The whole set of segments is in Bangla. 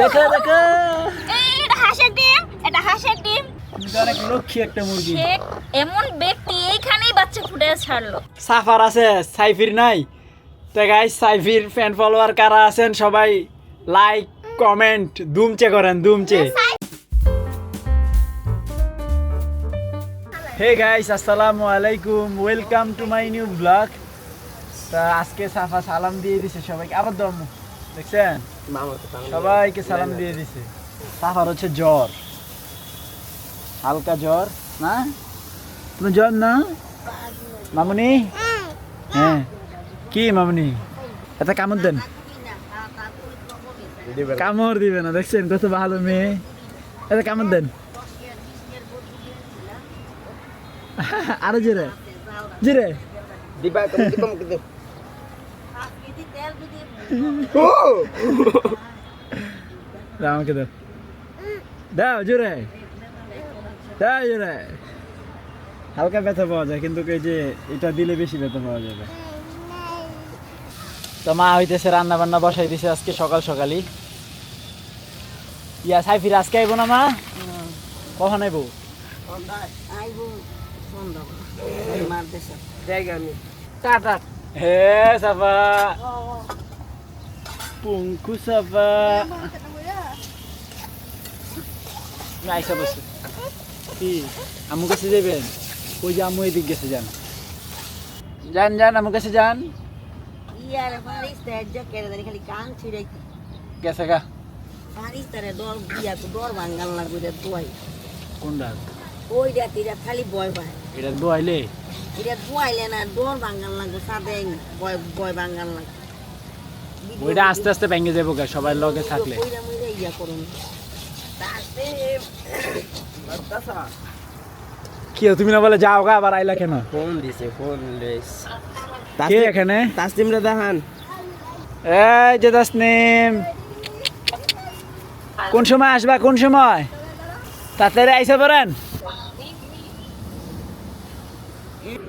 দেখো দেখো। এটা হাঁসের ডিম এটা হাঁসের ডিম। অনেক লক্ষ্মী একটা মুরগি। এমন ব্যক্তি এইখানেই বাচ্চা ফুটে ছাড়লো। সাফার আছে সাইফির নাই। তো গাইস সাইফির ফ্যান ফলোয়ার কারা আছেন সবাই লাইক কমেন্ট দুমচে করেন দুমচে। হে গাইস আসসালামু আলাইকুম welcome to my new blog তা আজকে সাফা সালাম দিয়ে দিছে সবাইকে আবার দম। দেখছেন? সবাইকে সালাম দিয়ে দিছে। সাফার হচ্ছে জ্বর। হালকা জ্বর, না? তোমার জ্বর না? মামুনি? হ্যাঁ। কি মামুনি? এটা কামড় দেন। কামড় দিবে না, দেখছেন কত ভালো মেয়ে। এটা কামড় দেন। আরও জোরে। জোরে। দিবা, তুমি দাও আমাকে দাও দাও জোরে দাও জোরে হালকা ব্যথা পাওয়া যায় কিন্তু এই যে এটা দিলে বেশি ব্যথা পাওয়া যাবে তো মা হইতেছে রান্না বান্না বসাই দিছে আজকে সকাল সকালই ইয়া সাইফির আজকে আইবো না মা কখন আইবো জায়গা আমি টাটা হে সাফা পুঙ্কু সাফা আইসা বসে কি? আমু কাছে যাবেন? ওই যে আমু এদিক গেছে যান যান যান আমু কাছে যান। ইয়ার পারিস তার যে কেড়ে দেনি খালি কান ছিড়ে গেছে গা। পারিস তারে ডর বিয়া তো ডর ভাঙ্গাল লাগবে রে দোয়াই। কোনটা? ওই রাত এটা খালি বয় পায় এটা বইলে এটা দোয়াইলে না ডর ভাঙ্গাল লাগবে সাদে বয় বয় ভাঙ্গাল লাগবে। ওইটা আস্তে আস্তে ভেঙে যাব গা সবার লগে থাকলে। কি তুমি না বলে যাও গা আবার আইলা কেন? ফোন দিছে ফোন কে এখানে? দেখান। এই যে তাসনিম। কোন সময় আসবা কোন সময়? তাড়াতাড়ি আইসা পড়েন।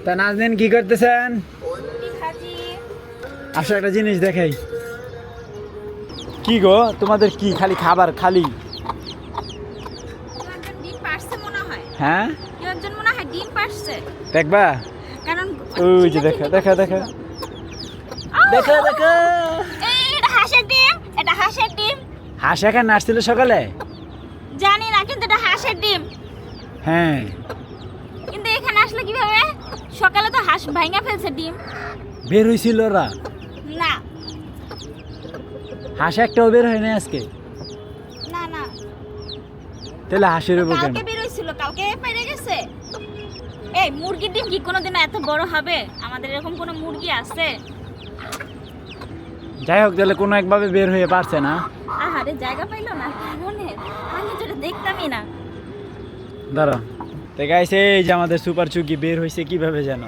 তা নাজনীন কি করতেছেন? আসো একটা জিনিস দেখাই। কি গো তোমাদের কি খালি খাবার খালি? হয়। দেখবা? কারণ ওই যে দেখা দেখা দেখা। দেখা দেখা। হাঁসের ডিম এটা হাঁসের ডিম। হাঁস এখানে আসছিল সকালে? জানি না কিন্তু এটা হাঁসের ডিম। হ্যাঁ। কিন্তু এখানে আসলে কীভাবে? সকালে তো হাঁস ভাঙা ফেলছে ডিম। বের হয়েছিল ওরা। হাঁস একটাও বের হয় না আজকে? না না। তাহলে হাঁসের উপর কেন? কালকে বেরোইছিল কালকে পেরে গেছে। এই মুরগির ডিম কি কোনোদিন এত বড় হবে? আমাদের এরকম কোনো মুরগি আছে? যাই হোক তাহলে কোনো একভাবে বের হয়ে পারছে না। আহারে জায়গা পাইলো না মনে? আমি যেটা দেখতামই না। ধরো তো গাইছে এই যে আমাদের সুপার চুগি বের হয়েছে কীভাবে যেন?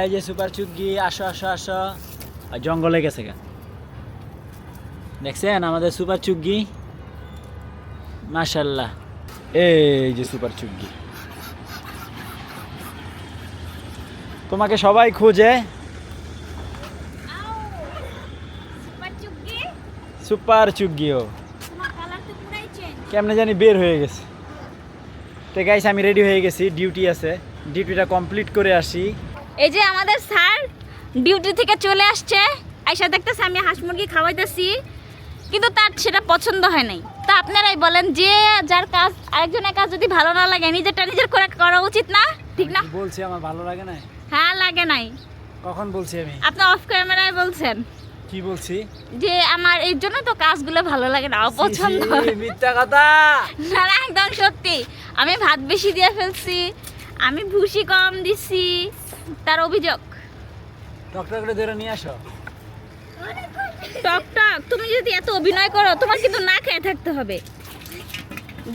এই যে সুপার চুগি আসো আসো আসো। আর জঙ্গলে গেছে গা। দেখছেন আমাদের সুপার চুগ্গি? মাশাল্লাহ। এই যে সুপার চুগি তোমাকে সবাই খোঁজে। সুপার চুগি সুপার চুগিও তোমার কালার তো পুরাই চেঞ্জ কেমনে জানি বের হয়ে গেছে। তো গাইস আমি রেডি হয়ে গেছি ডিউটি আছে। ডিউটিটা কমপ্লিট করে আসি। এই যে আমাদের স্যার ডিউটি থেকে চলে আসছে। আইসা দেখতেছে আমি হাঁস মুরগি খাওয়াইতেছি। কিন্তু তার সেটা পছন্দ হয় নাই। তা আপনারাই বলেন যে যার কাজ আরেকজনের কাজ যদি ভালো না লাগে নিজেরটা নিজের করে করা উচিত না? ঠিক না? বলছি আমার ভালো লাগে না হ্যাঁ লাগে নাই। কখন বলছি আমি? আপনি অফ ক্যামেরায় বলছেন। কি বলছি? যে আমার এই জন্য তো কাজগুলো ভালো লাগে না অপছন্দ। মিথ্যা কথা! না না একদম সত্যি। আমি ভাত বেশি দিয়ে ফেলছি আমি ভুসি কম দিছি তার অভিযোগ। ডক্টর করে ধরে নিয়ে আসো। টক টক তুমি যদি এত অভিনয় করো তোমার কিন্তু না খেয়ে থাকতে হবে।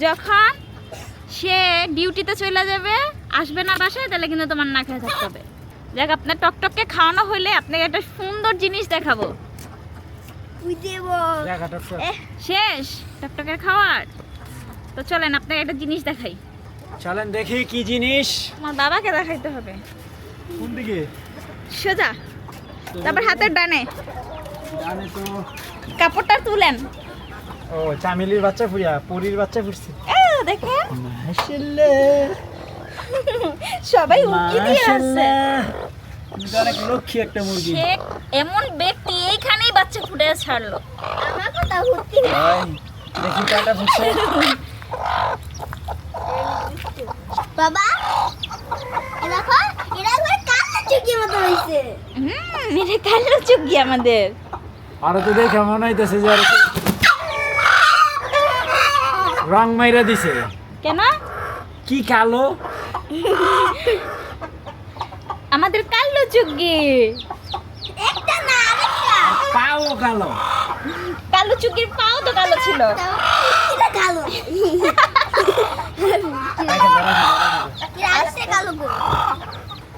যখন সে ডিউটিতে চলে যাবে আসবে না বাসায় তাহলে কিন্তু তোমার না খেয়ে থাকতে হবে। দেখ আপনার টকটককে খাওয়ানো হলে আপনাকে একটা সুন্দর জিনিস দেখাবো। শেষ টকটকের খাওয়ার। তো চলেন আপনাকে একটা জিনিস দেখাই। চলেন দেখি কি জিনিস। আমার বাবাকে দেখাইতে হবে। কোন দিকে সোজা তারপর হাতের ডানে। কাপড়টা তুলেন। ও চামেলির বাচ্চা ফুরিয়া পরির বাচ্চা ফুটছে এ, দেখেন। মাশাআল্লাহ সবাই উকি দিয়ে আছে তো অনেক লক্ষ্মী একটা মুরগি। এমন ব্যক্তি এইখানেই বাচ্চা ফুটে ছাড়লো। আমার কথা ভর্তি ভাই দেখি কাটা ফুটছে। বাবা এ দেখো এরা কালো চুকির মতো হয়েছে হুম এটা কালো চুগি আমাদের। আরও তো দেখে মনে হইতেছে যে রং মাইরা দিছে। কেন? কি কালো? আমাদের কালো চুগি একটা না আরেকটা। পাও কালো। কালো চুগির পাও তো কালো ছিল। এটা কালো। এরা কালো গো।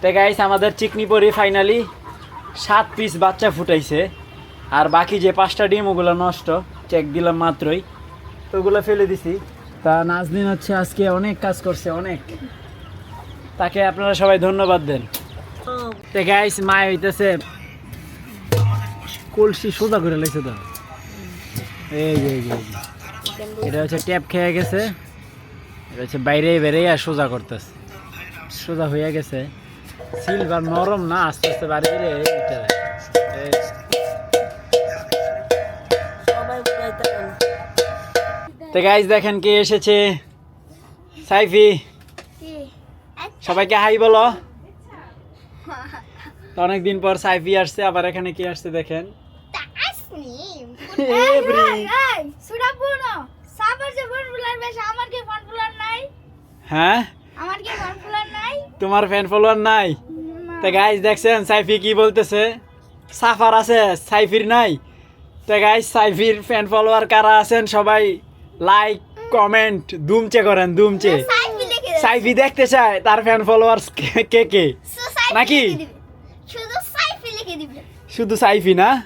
তো গাইস আমাদের চিকনি পরি ফাইনালি সাত পিস বাচ্চা ফুটাইছে। আর বাকি যে পাঁচটা ডিম ওগুলো নষ্ট চেক দিলাম মাত্রই। তো ওগুলো ফেলে দিছি। তা নাজদিন হচ্ছে আজকে অনেক কাজ করছে অনেক। তাকে আপনারা সবাই ধন্যবাদ দেন। তো গাইস মা হইতেছে কলসি সোজা করে লেছে তো। এই যে এই যে, এটা হচ্ছে ট্যাপ খেয়ে গেছে। এটা হচ্ছে বাইরে বেরিয়ে আর সোজা করতেছে। সোজা হয়ে গেছে। সিলভার নরম না আস্তে আস্তে বাড়ি দিলে এটা তো গাইজ দেখেন কে এসেছে। সাইফি, সবাইকে হাই বলো। তো অনেকদিন পর সাইফি আসছে, আবার এখানে কে আসছে দেখেন। হ্যাঁ? তোমার ফ্যান ফলোয়ার নাই? তো গাইজ দেখছেন সাইফি কি বলতেছে? সাফার আছে, সাইফির নাই। তো গাইজ সাইফির ফ্যান ফলোয়ার কারা আছেন সবাই লাইক কমেন্ট দুমচে করেন দুমচে। সাইফি দেখতে চায় তার ফ্যান ফলোয়ার্স কে কে নাকি? শুধু সাইফি লিখে দিবে। শুধু সাইফি না?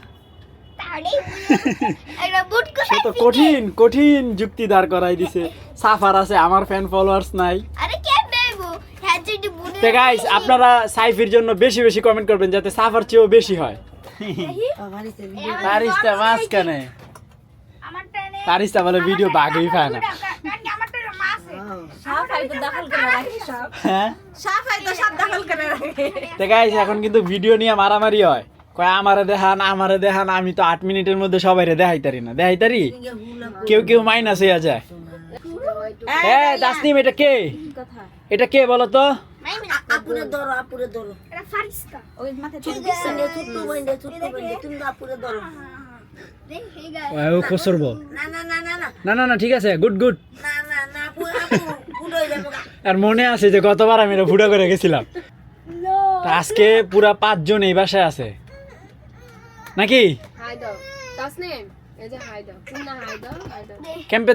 সে তো কঠিন কঠিন যুক্তি দাঁড় করাই দিছে। সাফার আছে আমার ফ্যান ফলোয়ার্স নাই। আরে কে দেবো হ্যাঁ যদি বুট তো গাইস আপনারা সাইফির জন্য বেশি বেশি কমেন্ট করবেন যাতে সাফার চেয়েও বেশি হয়। মাঝখানে। তারিস্তা বলে ভিডিও বাঘই পায় না এখন কিন্তু ভিডিও নিয়ে মারামারি হয় কয় আমারে দেখান আমারে দেখান আমি তো আট মিনিটের মধ্যে সবাই দেখাইতারি না দেখাইতারি কেউ কেউ মাইনাস হইয়া যায় হ্যাঁ এটা কে এটা কে বলো তো ধরো আপুরে ধরো ফারিস্তা ওই মাথায় তুমি আপুরে ধরো ও না না না ঠিক আছে গুড গুড আর মনে আছে যে গতবার আমি ফুটা করে গেছিলাম? আজকে পুরা পাঁচজন এই বাসায় আছে। নাকি? ক্যাম্পে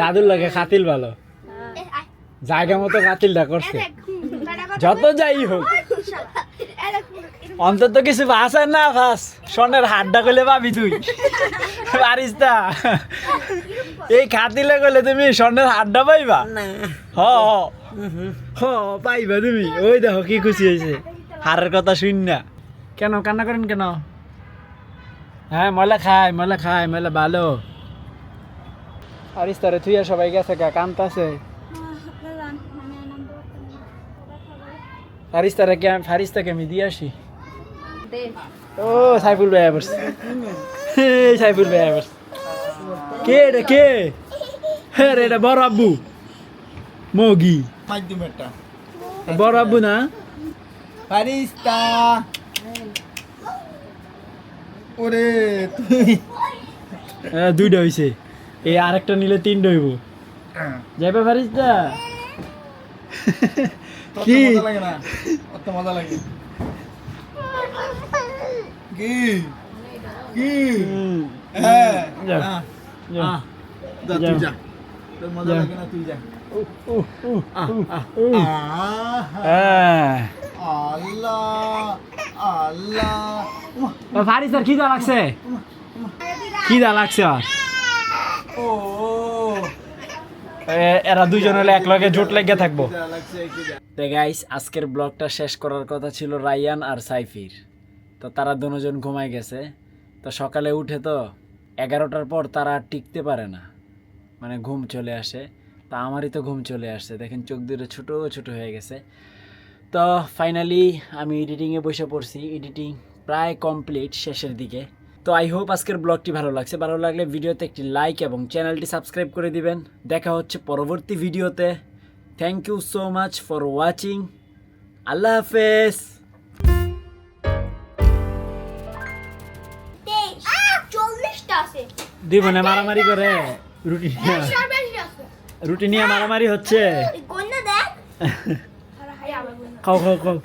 দাদুর লাগে খাতিল ভালো। জায়গা মতো খাতিলটা করছে। যত যাই হোক। অন্তত কিছু ভাষা না ভাস স্বর্ণের হাড্ডা করলে পাবি তুই। পারিস না এই খাতিলে করলে তুমি স্বর্ণের হাড্ডা পাইবা? হ হ। হ পাইবা তুমি। ওই দেখো কি খুশি হয়েছে হারের কথা শুন না। কেন কান্না করেন কেন? হ্যাঁ ময়লা খায় ময়লা খায় ময়লা ভালো। আরিস তারে তুই আর সবাই গেছে কা কান্তাছে। ফারিস্তারে কে ফারিস্তাকে আমি দিয়ে আসি। ও সাইফুল ভাই আবার সাইফুল ভাই আবার কে রে কে? হ্যাঁ রে এটা বড় আব্বু। মগি। বড় আব্বু না? ফারিস্তা। ওরে তুই। হ্যাঁ দুইটা হইছে। এই আরেকটা নিলে তিনটা হইব। যাইবা ফারিস্তা? কি? মজা লাগে না। অত মজা লাগে। কি? কি? হ্যাঁ। যা। তুই যা। তোর মজা লাগে না তুই লাগছে। আর ও এরা দুইজন হলে এক লগে জোট লেগে থাকব। গাইস আজকের ব্লগটা শেষ করার কথা ছিল রায়ান আর সাইফির। তো তারা দুজন ঘুমায় গেছে। তো সকালে উঠে তো এগারোটার পর তারা আর টিকতে পারে না। মানে ঘুম চলে আসে। তা আমারই তো ঘুম চলে আসছে। দেখেন চোখ দুটো ছোটো ছোটো হয়ে গেছে। তো ফাইনালি আমি এডিটিংয়ে বসে পড়ছি। এডিটিং প্রায় কমপ্লিট শেষের দিকে। তো আই হোপ আজকের ব্লগটি ভালো লাগছে। ভালো লাগলে ভিডিওতে একটি লাইক এবং চ্যানেলটি সাবস্ক্রাইব করে দিবেন। দেখা হচ্ছে পরবর্তী ভিডিওতে। Thank you so much for watching আল্লাহ হাফেজ। বোনে মারামারি করে। রুটি রুটি নিয়ে মারামারি হচ্ছে। খাও খাও খাও।